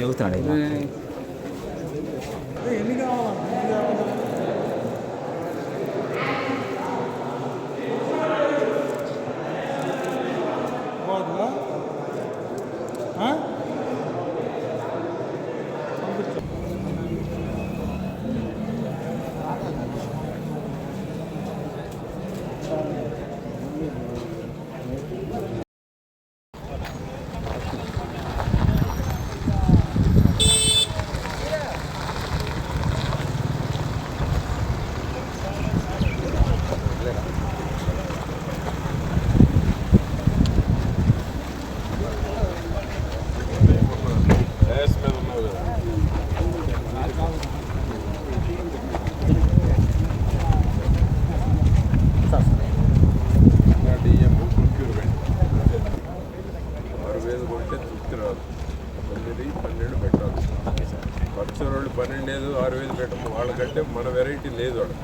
చూస్తున్నాడు ఈయన. వాళ్ళకంటే మన వెరైటీ లేదు వాడు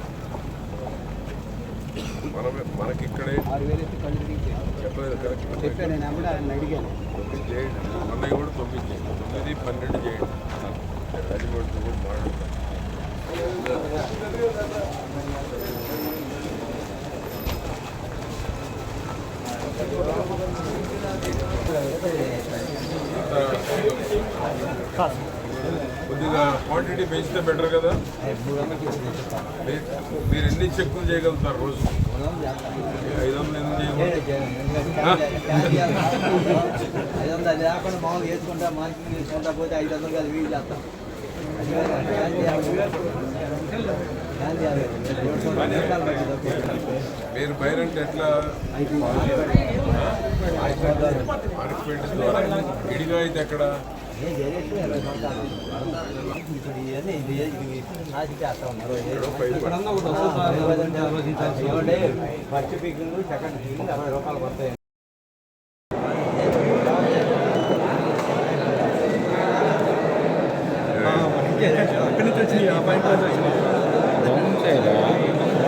మన మనకి ఇక్కడే చెప్పలేదు కరెక్ట్ తొమ్మిది చేయండి. మొన్న కూడా తొమ్మిది చేయండి తొమ్మిది పన్నెండు చేయండి. రాజమండ్రి కూడా మాట్లాడతాం కొద్దిగా క్వాంటిటీ పెంచితే బెటర్ కదా? మీరు ఎన్ని చెక్కులు చేయగలుగుతారు రోజు? ఐదు వందలు ఎందుకు చేయకూడదు? ఐదు అది వేసుకుంటా వేసుకుంటా పోతే ఐదు వందలు కాదు వీలు చేస్తాం. అది కాదు, మీరు ఎట్లా ద్వారా ఇడిగా అయితే ఎక్కడ? ఫస్ట్ పీకింగ్ సెకండ్ పీకింగ్ అరవై రూపాయలు పడతాయి అక్కడి నుంచి వచ్చినాయి ఆ పాయింట్ నుంచి వచ్చినాయి.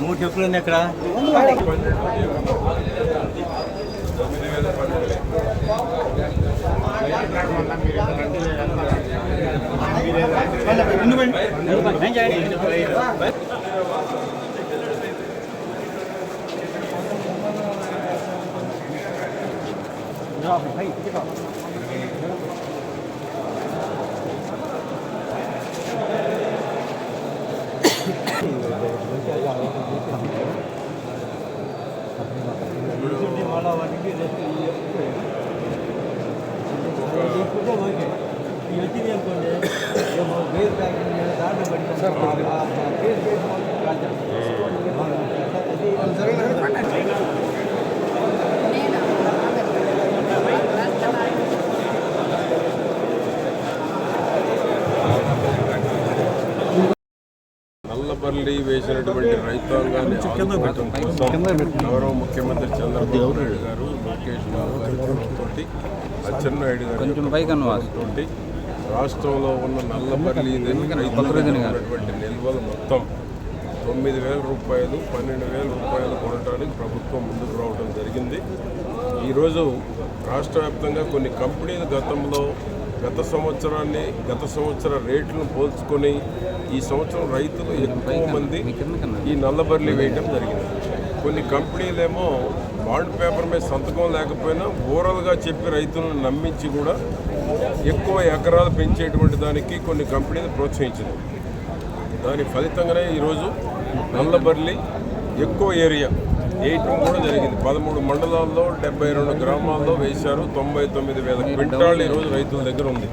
మూడు చెప్పులు ఉంది అక్కడ మనం రైతులు డబ్బులు ఇవ్వాలి కానీ గవర్నమెంట్ రోడ్లు ఏమో పెట్టుకుంటాం గవర్నమెంట్ అయిపోయినాయా మూడు చెప్పులు ఉంది అక్కడ తొమ్మిది వేల పన్నెండు వేలు. నల్లబల్లి వేసినటువంటి రైతాంగాన్ని ఆదుకోవడం కోసం గౌరవ ముఖ్యమంత్రి చంద్రబాబు నాయుడు గారు లోకేష్ బాబు గారి తోటి అచ్చెన్నాయుడు గారు కొంచెం పైకి అనువాదు. తోటి రాష్ట్రంలో ఉన్న నల్లబల్లి రైతులకు ఉన్నటువంటి నిల్వలు మొత్తం తొమ్మిది వేల రూపాయలు పన్నెండు వేల రూపాయలు కొనడానికి ప్రభుత్వం ముందుకు రావడం జరిగింది. ఈరోజు రాష్ట్ర వ్యాప్తంగా కొన్ని కంపెనీలు గతంలో గత సంవత్సరాన్ని గత సంవత్సర రేట్లను పోల్చుకొని ఈ సంవత్సరం రైతులు ఎక్కువ మంది ఈ నల్లబర్లి వేయడం జరిగింది. కొన్ని కంపెనీలేమో బాండ్ పేపర్ మీద సంతకం లేకపోయినా ఓరల్గా చెప్పి రైతులను నమ్మించి కూడా ఎక్కువ ఎకరాలు పెంచేటువంటి దానికి కొన్ని కంపెనీలు ప్రోత్సహించింది దాని ఫలితంగానే ఈరోజు నల్లబర్లి ఎక్కువ ఏరియా వేయటం కూడా జరిగింది. పదమూడు మండలాల్లో డెబ్బై రెండు గ్రామాల్లో వేశారు. తొంభై తొమ్మిది వేల క్వింటాళ్ళు ఈరోజు రైతుల దగ్గర ఉంది.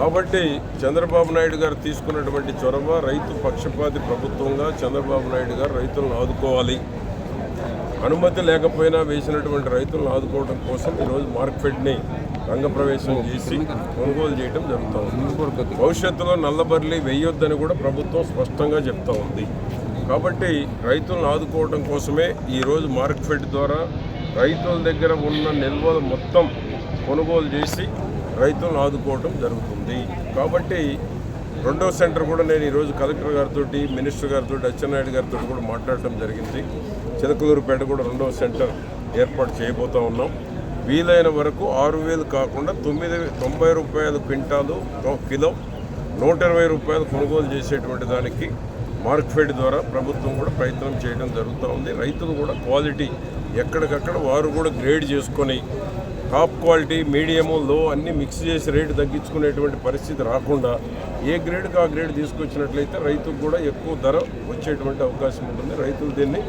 కాబట్టి చంద్రబాబు నాయుడు గారు తీసుకున్నటువంటి చొరవ రైతు పక్షపాతి ప్రభుత్వంగా చంద్రబాబు నాయుడు గారు రైతులను ఆదుకోవాలి. అనుమతి లేకపోయినా వేసినటువంటి రైతులను ఆదుకోవడం కోసం ఈరోజు మార్కెట్ని రంగప్రవేశం చేసి కొనుగోలు చేయడం జరుగుతూ ఉంది భవిష్యత్తులో నల్లబర్లి వేయొద్దని కూడా ప్రభుత్వం స్పష్టంగా చెప్తా ఉంది కాబట్టి రైతులను ఆదుకోవడం కోసమే ఈరోజు మార్కెట్ ద్వారా రైతుల దగ్గర ఉన్న నిల్వలు మొత్తం కొనుగోలు చేసి రైతులను ఆదుకోవడం జరుగుతుంది. కాబట్టి రెండో సెంటర్ కూడా నేను ఈరోజు కలెక్టర్ గారితో మినిస్టర్ గారితో అచ్చెన్నాయుడు గారితో కూడా మాట్లాడటం జరిగింది. చిలకలూరుపేట కూడా రెండో సెంటర్ ఏర్పాటు చేయబోతూ ఉన్నాం. వీలైన వరకు ఆరు వేలు కాకుండా తొమ్మిది తొంభై రూపాయలు క్వింటాలు కిలో నూట ఇరవై రూపాయలు కొనుగోలు చేసేటువంటి దానికి మార్క్ఫెడ్ ద్వారా ప్రభుత్వం కూడా ప్రయత్నం చేయడం జరుగుతూ ఉంది. రైతులు కూడా క్వాలిటీ ఎక్కడికక్కడ వారు కూడా గ్రేడ్ చేసుకొని టాప్ క్వాలిటీ మీడియము లో అన్ని మిక్స్ చేసి రేటు తగ్గించుకునేటువంటి పరిస్థితి రాకుండా ఏ గ్రేడ్కి ఆ గ్రేడ్ తీసుకొచ్చినట్లయితే రైతుకు కూడా ఎక్కువ ధర వచ్చేటువంటి అవకాశం ఉంటుంది. రైతులు దీన్ని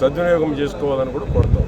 సద్వినియోగం చేసుకోవాలని కూడా కోరుతాం.